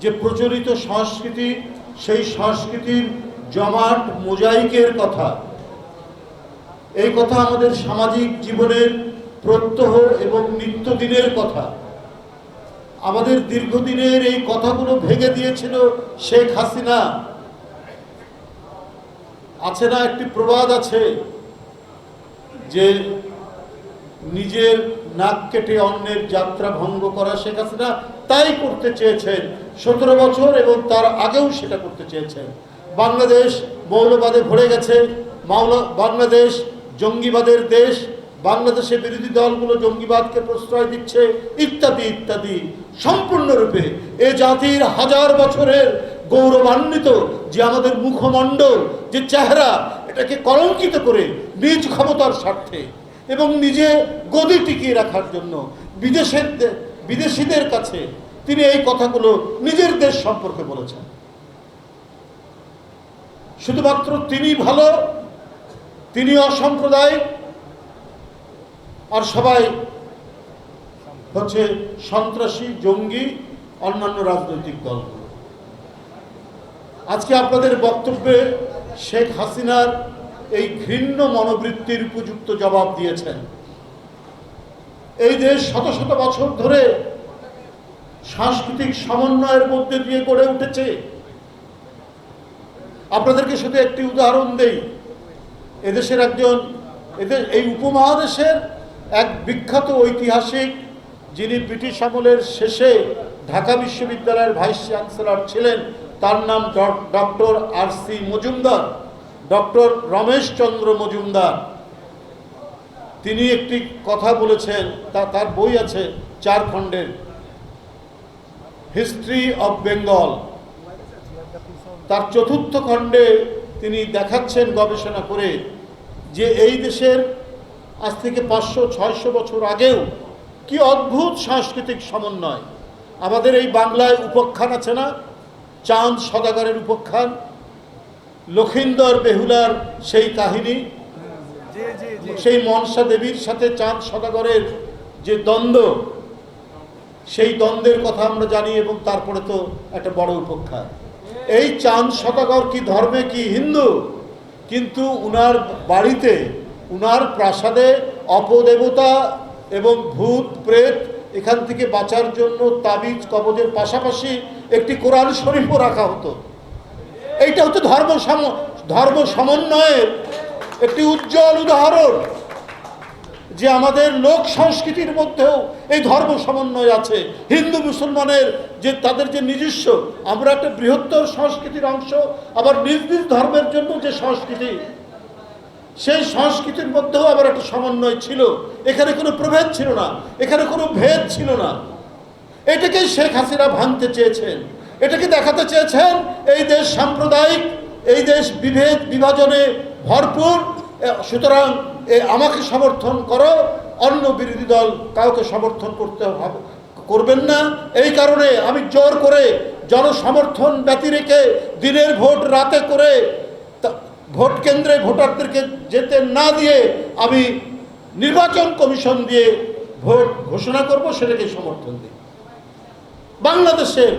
যে প্রচলিত সংস্কৃতি, সেই সংস্কৃতির জমাট মোজাইকের কথা। এই কথা আমাদের সামাজিক জীবনের প্রত্যহ এবং নিত্যদিনের কথা। আমাদের দীর্ঘদিনের এই কথাগুলো ভেঙে দিয়েছিল শেখ হাসিনা। আছে না একটি প্রবাদ আছে যে নিজের নাক কেটে অন্যের যাত্রা ভঙ্গ করা শেখ হাসিনা তাই করতে চেয়েছেন। সতেরো বছর এবং তার আগেও সেটা করতে চেয়েছে বাংলাদেশ মৌলবাদে ভরে গেছে। মাওলা, বাংলাদেশ জঙ্গিবাদের দেশ। বাংলাদেশে বিরোধী দলগুলো জঙ্গিবাদকে প্রশ্রয় দিচ্ছে, ইত্যাদি ইত্যাদি। সম্পূর্ণরূপে এ জাতির হাজার বছরের গৌরবান্বিত যে আমাদের মুখমণ্ডল, যে চেহারা, এটাকে কলঙ্কিত করে নিজ ক্ষমতার স্বার্থে এবং নিজে গদি টিকিয়ে রাখার জন্য বিদেশের বিদেশিদের কাছে তিনি এই কথাগুলো নিজের দেশ সম্পর্কে বলেছেন। শুধুমাত্র তিনি ভালো, তিনি অসাম্প্রদায়িক, আর সবাই হচ্ছে সন্ত্রাসী, জঙ্গি, অন্যান্য রাজনৈতিক দলগুলো। আজকে আপনাদের বক্তব্যে শেখ হাসিনার এই ঘৃণ্য মনোবৃত্তির উপযুক্ত জবাব দিয়েছেন। এই দেশ শত শত বছর ধরে সাংস্কৃতিক সমন্বয়ের মধ্যে দিয়ে গড়ে উঠেছে। আপনাদেরকে শুধু একটি উদাহরণ দেই। এদেশের একজন, এদের এই উপমহাদেশের এক বিখ্যাত ঐতিহাসিক যিনি ব্রিটিশ আমলের শেষে ঢাকা বিশ্ববিদ্যালয়ের ভাইস চ্যান্সেলর ছিলেন, তার নাম doctor R C Majumdar, doctor Rameshchandra Majumdar. তিনি একটি কথা বলেছেন, তা, তার বই আছে চার খণ্ডের। হিস্ট্রি অফ বেঙ্গল তার চতুর্থ খণ্ডে তিনি দেখাচ্ছেন গবেষণা করে যে এই দেশের আজ থেকে পাঁচশো ছয়শো বছর আগেও কি অদ্ভুত সাংস্কৃতিক সমন্বয়। আমাদের এই বাংলায় উপখ্যান আছে না? চাঁদ সদাগরের উপখ্যান লক্ষিন্দর বেহুলার সেই কাহিনী সেই মনসা দেবীর সাথে চাঁদ সদাগরের যে দ্বন্দ্ব সেই দ্বন্দ্বের কথা আমরা জানি এবং তারপরে তো একটা বড় উপখ্যান। এই চাঁদ সদাগর কি ধর্মে কি হিন্দু? কিন্তু উনার বাড়িতে, উনার প্রাসাদে অপদেবতা এবং ভূত, প্রেত এখান থেকে বাঁচার জন্য তাবিজ, কবজের পাশাপাশি একটি কোরআন শরীফও রাখা হতো। এইটা হচ্ছে ধর্ম ধর্ম সমন্বয়ের একটি উজ্জ্বল উদাহরণ। যে আমাদের লোক সংস্কৃতির মধ্যেও এই ধর্ম সমন্বয় আছে। হিন্দু মুসলমানের যে তাদের যে নিজস্ব, আমরা একটা বৃহত্তর সংস্কৃতির অংশ, আবার নিজ নিজ ধর্মের জন্য যে সংস্কৃতি, সেই সংস্কৃতির মধ্যেও আবার একটা সমন্বয় ছিল। এখানে কোনো প্রভেদ ছিল না, এখানে কোনো ভেদ ছিল না। এটাকেই শেখ হাসিনা ভাঙতে চেয়েছেন। এটাকে দেখাতে চেয়েছেন, এই দেশ সাম্প্রদায়িক, এই দেশ বিভেদ, বিভাজনে ভরপুর সুতরাং এ, আমাকে সমর্থন করো অন্য বিরোধী দল কাউকে সমর্থন করতে হবে করবেন না। এই কারণে আমি জোর করে জনসমর্থন ব্যতি রেখে দিনের ভোট রাতে করে ভোট কেন্দ্রে ভোটারদেরকে যেতে না দিয়ে আমি নির্বাচন কমিশন দিয়ে ভোট ঘোষণা করব সেটাকে সমর্থন দিই। বাংলাদেশের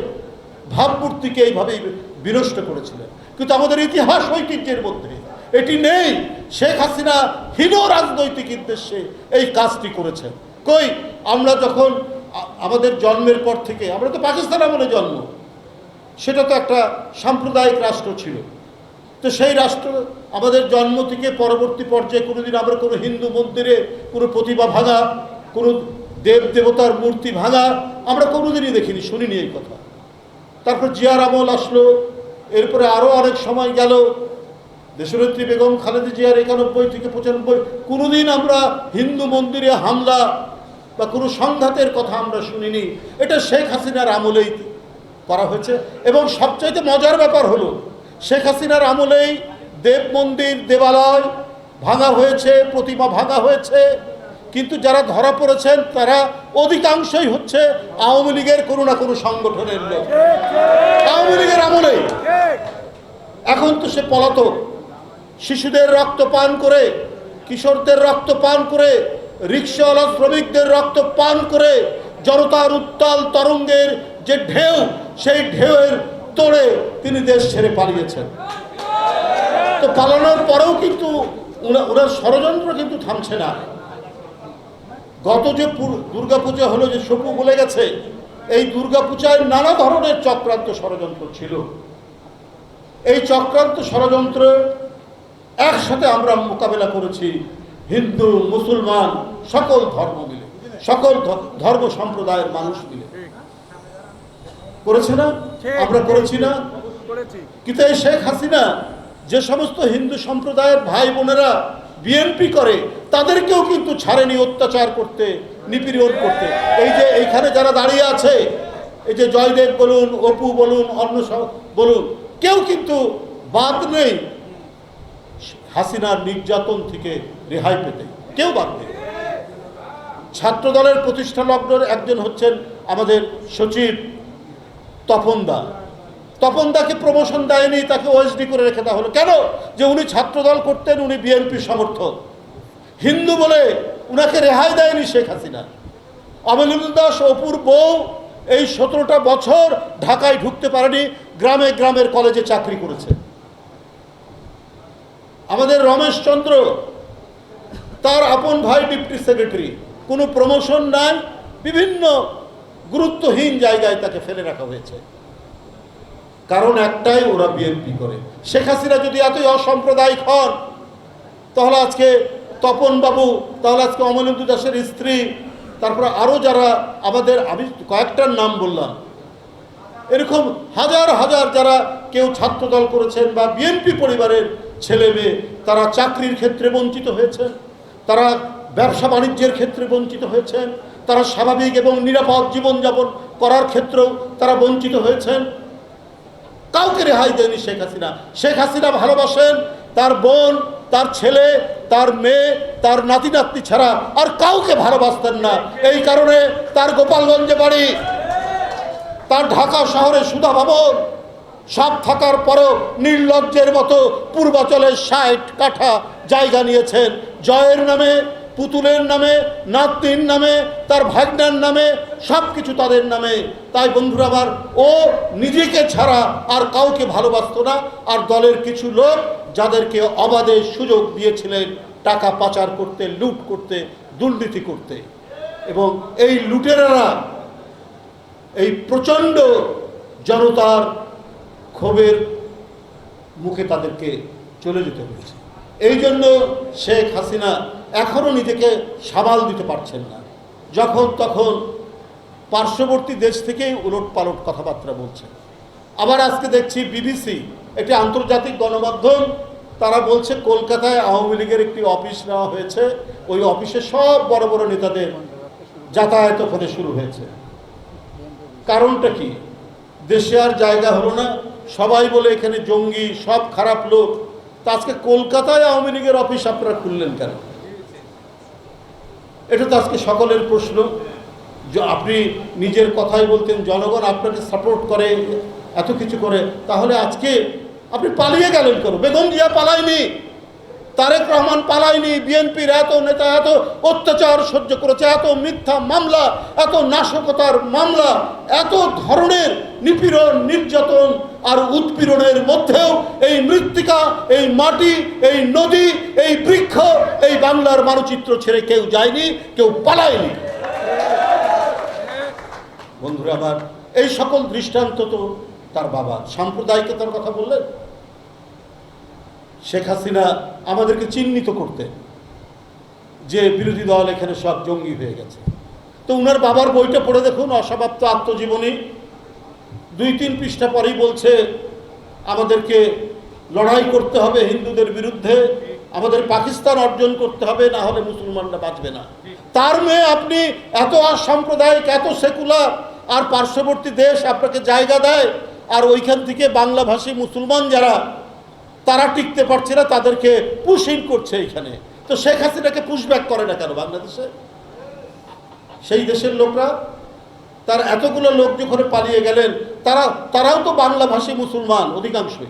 ভাবমূর্তিকে এইভাবেই বিনষ্ট করেছিলেন। কিন্তু আমাদের ইতিহাস ঐতিহ্যের মধ্যে। এটি নেই। শেখ হাসিনা হীন রাজনৈতিক উদ্দেশ্যে এই কাজটি করেছেন। কই? আমরা যখন আমাদের জন্মের পর থেকে, আমরা তো পাকিস্তান আমলে জন্ম, সেটা তো একটা সাম্প্রদায়িক রাষ্ট্র ছিল। তো সেই রাষ্ট্র, আমাদের জন্ম থেকে পরবর্তী পর্যায়ে কোনোদিন আমরা কোনো হিন্দু মন্দিরে কোনো প্রতিভা ভাঙা, কোনো দেব দেবতার মূর্তি ভাঙা, আমরা কোনোদিনই দেখিনি, শুনিনি এই কথা। তারপর জিয়ার আমল আসলো, এরপরে আরও অনেক সময় গেল দেশনেত্রী বেগম খালেদা জিয়ার একানব্বই থেকে পঁচানব্বই, কোনোদিন আমরা হিন্দু মন্দিরে হামলা বা কোনো সংঘাতের কথা আমরা শুনিনি। এটা শেখ হাসিনার আমলেই করা হয়েছে। এবং সবচাইতে মজার ব্যাপার হলো, শেখ হাসিনার আমলেই দেব মন্দির, দেবালয় ভাঙা হয়েছে, প্রতিমা ভাঙা হয়েছে। কিন্তু যারা ধরা পড়েছেন, তারা অধিকাংশই হচ্ছে আওয়ামী লীগের কোনো না কোনো সংগঠনের লোক। আওয়ামী লীগের আমলেই। এখন তো সে পলাতক। শিশুদের রক্ত পান করে, কিশোরদের রক্ত পান করে, রিক্সাওয়ালা শ্রমিকদের রক্ত পান করে, জনতার উত্তাল তরঙ্গের যে ঢেউ, সেই ঢেউয়ের তোড়ে তিনি দেশ ছেড়ে পালিয়েছেন। তো পালানোর পরেও কিন্তু ওনার ষড়যন্ত্র কিন্তু থামছে না। গত যে দুর্গাপূজা হলো যে সপু বলে গেছে, এই দুর্গাপূজায় নানা ধরনের চক্রান্ত ষড়যন্ত্র ছিল। এই চক্রান্ত ষড়যন্ত্র একসাথে আমরা মোকাবেলা করেছি। হিন্দু মুসলমান সকল ধর্ম মিলে সকল ধর্ম সম্প্রদায়ের মানুষ মিলে। করেছে না? আমরা করেছি না? কিন্তু এই শেখ হাসিনা যে সমস্ত হিন্দু সম্প্রদায়ের ভাই বোনেরা বিএনপি করে তাদেরকেও কিন্তু ছাড়েনি অত্যাচার করতে নিপীড়ন করতে। এই যে এইখানে যারা দাঁড়িয়ে আছে এই যে জয়দেব বলুন অপু বলুন অন্য সব বলুন কেউ কিন্তু বাদ নেই। হাসিনার নির্যাতন থেকে রেহাই পেতে। কেউ বাদ নেই। ছাত্রদলের প্রতিষ্ঠা লগ্নের একজন হচ্ছেন আমাদের সচিব তপন দা। তপন দাকে প্রমোশন দেয়নি, তাকে ওএসডি করে রেখে দেওয়া হলো। কেন? যে উনি ছাত্রদল করতেন, উনি বিএনপির সমর্থক। হিন্দু বলে উনাকে রেহাই দেয়নি শেখ হাসিনা। অমলেন্দু দাস অপুর বউ এই সতেরোটা বছর ঢাকায় ঢুকতে পারেনি, গ্রামে গ্রামের কলেজে চাকরি করেছে। আমাদের রমেশ চন্দ্র, তার আপন ভাই ডিপটি সেক্রেটারি, কোনো প্রমোশন নাই, বিভিন্ন গুরুত্বহীন জায়গায় তাকে ফেলে রাখা হয়েছে। কারণ একটাই ওরা বিএনপি করে। শেখ হাসিনা যদি এতই অসাম্প্রদায়িক হন, তাহলে আজকে তপন বাবু, তাহলে আজকে অমলেন্দু দাসের স্ত্রী, তারপরে আরও যারা আমাদের আমি কয়েকটার নাম বললাম এরকম হাজার হাজার যারা কেউ ছাত্রদল করেছেন বা বিএনপি পরিবারের ছেলে মেয়ে, তারা চাকরির ক্ষেত্রে বঞ্চিত হয়েছেন, তারা ব্যবসা বাণিজ্যের ক্ষেত্রে বঞ্চিত হয়েছেন, তারা স্বাভাবিক এবং নিরাপদ জীবনযাপন করার ক্ষেত্রেও তারা বঞ্চিত হয়েছেন। কাউকে রেহাই দেয়নি শেখ হাসিনা। শেখ হাসিনা ভালোবাসেন, তার বোন, তার ছেলে, তার মেয়ে, তার নাতি নাতনি ছাড়া আর কাউকে ভালোবাসতেন না। এই কারণে তার গোপালগঞ্জে বাড়ি। তার ঢাকা শহরে সুধা ভবন, সব থাকার পরও নির্লজ্জের মতো পূর্বাচলের ষাট কাঠা জায়গা নিয়েছেন। জয়ের নামে, পুতুলের নামে, নাতনির নামে, তার ভাগনার নামে সব কিছু তাদের নামে। তাই বন্ধুরা আবার ও নিজেকে ছাড়া আর কাউকে ভালোবাসতো না, আর দলের কিছু লোক যাদেরকে অবাধে সুযোগ দিয়েছিলেন টাকা পাচার করতে, লুট করতে, দুর্নীতি করতে। এবং এই লুটেরারা এই প্রচণ্ড জনতার ক্ষোভের মুখে তাদেরকে চলে যেতে হয়েছে। এই জন্য শেখ হাসিনা এখনও নিজেকে সামাল দিতে পারছেন না। যখন তখন পার্শ্ববর্তী দেশ থেকেই উলট পালট কথাবার্তা বলছেন আবার আজকে দেখছি বিবিসি একটি আন্তর্জাতিক গণমাধ্যম, তারা বলছে কলকাতায় আওয়ামী লীগের একটি অফিস নেওয়া হয়েছে। ওই অফিসে সব বড় বড় নেতাদের যাতায়াত ওখানে শুরু হয়েছে। কারণটা কি? দেশে আর জায়গা হলো না। সবাই বলে এখানে জঙ্গি, সব খারাপ লোক। তা আজকে কলকাতায় আওয়ামী লীগের অফিস আপনারা খুললেন কেন? এটা তো আজকে সকলের প্রশ্ন। আপনি নিজের কথাই বলতেন, জনগণ আপনাকে সাপোর্ট করে, এত কিছু করে। তাহলে আজকে আপনি পালিয়ে গেলেন কেন? বেগম জিয়া পালায়নি। তারেক রহমান পালায়নি, বিএনপির এত নেতা, এত অত্যাচার সহ্য করেছে, এত মিথ্যা মামলা, এত নাশকতার মামলা, এত ধরনের নিপীড়ন, নির্যাতন আর উৎপীড়নের মধ্যেও এই মৃত্তিকা, এই মাটি, এই নদী, এই বৃক্ষ, এই বাংলার মানচিত্র ছেড়ে কেউ যায়নি, কেউ পালায়নি। বন্ধুরা আমার এই সকল দৃষ্টান্ত তো তার বাবা সাম্প্রদায়িকতার কথা বললেন? শেখ হাসিনা আমাদেরকে চিহ্নিত করতে যে বিরোধী দল এখানে সব জঙ্গি হয়ে গেছে। তো উনার বাবার বইটা পড়ে দেখুন, অসমাপ্ত আত্মজীবনী। দুই তিন পৃষ্ঠা পরেই বলছে, আমাদেরকে লড়াই করতে হবে হিন্দুদের বিরুদ্ধে, আমাদের পাকিস্তান অর্জন করতে হবে, না হলে মুসলমানরা বাঁচবে না। তার মেয়ে আপনি এত অসাম্প্রদায়িক, এত সেকুলার, আর পার্শ্ববর্তী দেশ আপনাকে জায়গা দেয়, আর ওইখান থেকে বাংলাভাষী মুসলমান যারা তারা টিকতে পারছে না, তাদেরকে পুশিং করছে এখানে। তো শেখ হাসিনাকে পুশব্যাক করে না কেন বাংলাদেশে? সেই দেশের লোকরা, তার এতগুলো লোক যখন পালিয়ে গেলেন, তারা, তারাও তো বাংলাভাষী মুসলমান অধিকাংশই।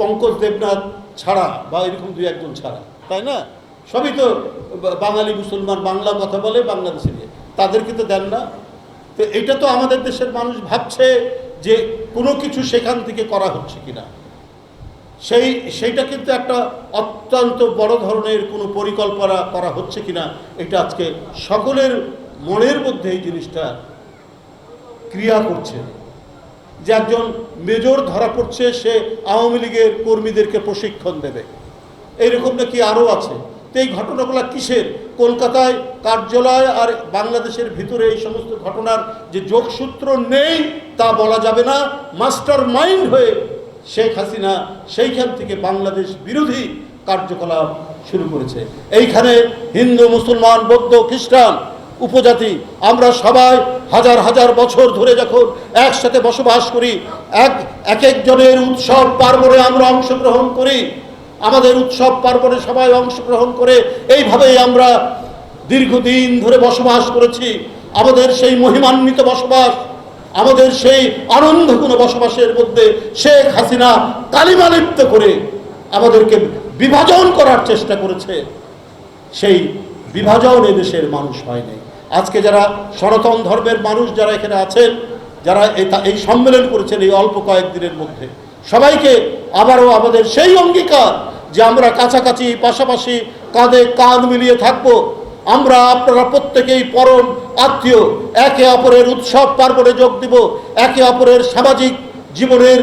পঙ্কজ দেবনাথ ছাড়া বা এরকম দুই একজন ছাড়া, তাই না? সবই তো বাঙালি মুসলমান, বাংলা কথা বলে বাংলাদেশে তাদেরকে তো দেন না। তো এটা তো আমাদের দেশের মানুষ ভাবছে যে কোনো কিছু সেখান থেকে করা হচ্ছে কিনা। সেই, সেইটা কিন্তু একটা অত্যন্ত বড় ধরনের কোনো পরিকল্পনা করা হচ্ছে কিনা, এটা আজকে সকলের মনের মধ্যে এই জিনিসটা ক্রিয়া করছে। যে একজন মেজর ধরা পড়ছে, সে আওয়ামী লীগের কর্মীদেরকে প্রশিক্ষণ দেবে। এইরকম নাকি আরও আছে? তো এই ঘটনাগুলো কিসের? কলকাতায় কার্যালয় আর বাংলাদেশের ভিতরে এই সমস্ত ঘটনার যে যোগসূত্র নেই তা বলা যাবে না। মাস্টার মাইন্ড হয়ে শেখ হাসিনা সেইখান থেকে বাংলাদেশ বিরোধী কার্যকলাপ শুরু করেছে। এইখানে হিন্দু, মুসলমান, বৌদ্ধ, খ্রিস্টান উপজাতি, আমরা সবাই হাজার হাজার বছর ধরে যখন একসাথে বসবাস করি, এক এক একজনের উৎসব পার্বণে আমরা অংশগ্রহণ করি, আমাদের উৎসব পার্বণে সবাই অংশগ্রহণ করে, এইভাবেই আমরা দীর্ঘদিন ধরে বসবাস করেছি। আমাদের সেই মহিমান্বিত বসবাস আমাদের সেই আনন্দঘন বসবাসের মধ্যে শেখ হাসিনা কালিমালিপ্ত করে আমাদেরকে বিভাজন করার চেষ্টা করেছে। সেই বিভাজন দেশের মানুষ হয়নি। আজকে যারা সনাতন ধর্মের মানুষ যারা এখানে আছেন, যারা এই সম্মেলন করেছেন এই অল্প কয়েকদিনের মধ্যে, সবাইকে আবারও আমাদের সেই অঙ্গীকার যে আমরা কাছাকাছি, পাশাপাশি কাঁধে কাঁধ মিলিয়ে থাকব। আমরা আপনারা প্রত্যেকেই পরম আত্মীয়, একে অপরের উৎসব পার্বণে যোগ দিব, একে অপরের সামাজিক জীবনের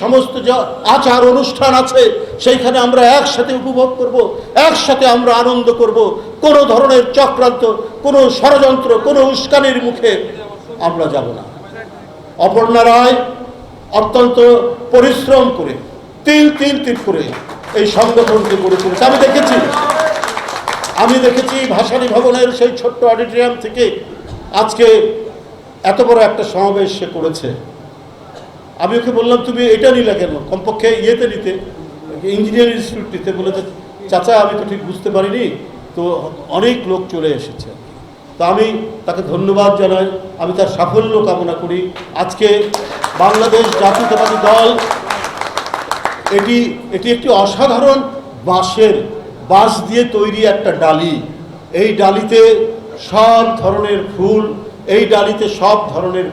সমস্ত যা আচার অনুষ্ঠান আছে, সেইখানে আমরা একসাথে উপভোগ করব, একসাথে আমরা আনন্দ করব, কোনো ধরনের চক্রান্ত, কোনো ষড়যন্ত্র, কোনো উস্কানির মুখে আমরা যাব না। অপর্ণা রায় অত্যন্ত পরিশ্রম করে, তিল তিল তিল করে এই সংগঠনকে গড়ে তুলেছে। আমি দেখেছি আমি দেখেছি ভাসানী ভবনের সেই ছোট্ট অডিটোরিয়াম থেকে আজকে এত বড় একটা সমাবেশ সে করেছে। আমি ওকে বললাম, তুমি এটা নিলে কেন? কমপক্ষে ইয়েতে নিতে। ইঞ্জিনিয়ারিং ইনস্টিটিউট নিতে। বলে যে চাচা, আমি তো ঠিক বুঝতে পারিনি। তো অনেক লোক চলে এসেছে। তো আমি তাকে ধন্যবাদ জানাই। আমি তার সাফল্য কামনা করি। আজকে বাংলাদেশ জাতীয়তাবাদী দল, এটি এটি একটি অসাধারণ বাঁশের বাঁশ দিয়ে তৈরি একটা ডালি। এই ডালিতে সব ধরনের ফুল, এই ডালিতে সব ধরনের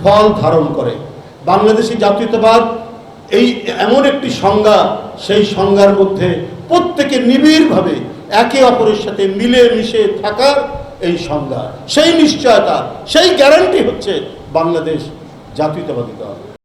ফল ধারণ করে। বাংলাদেশি জাতীয়তাবাদ এই এমন একটি সংজ্ঞা, সেই সংজ্ঞার মধ্যে প্রত্যেকে নিবিড়ভাবে একে অপরের সাথে মিলে মিশে থাকার এই সংজ্ঞা। সেই নিশ্চয়তা, সেই গ্যারান্টি হচ্ছে বাংলাদেশ জাতীয়তাবাদী দল।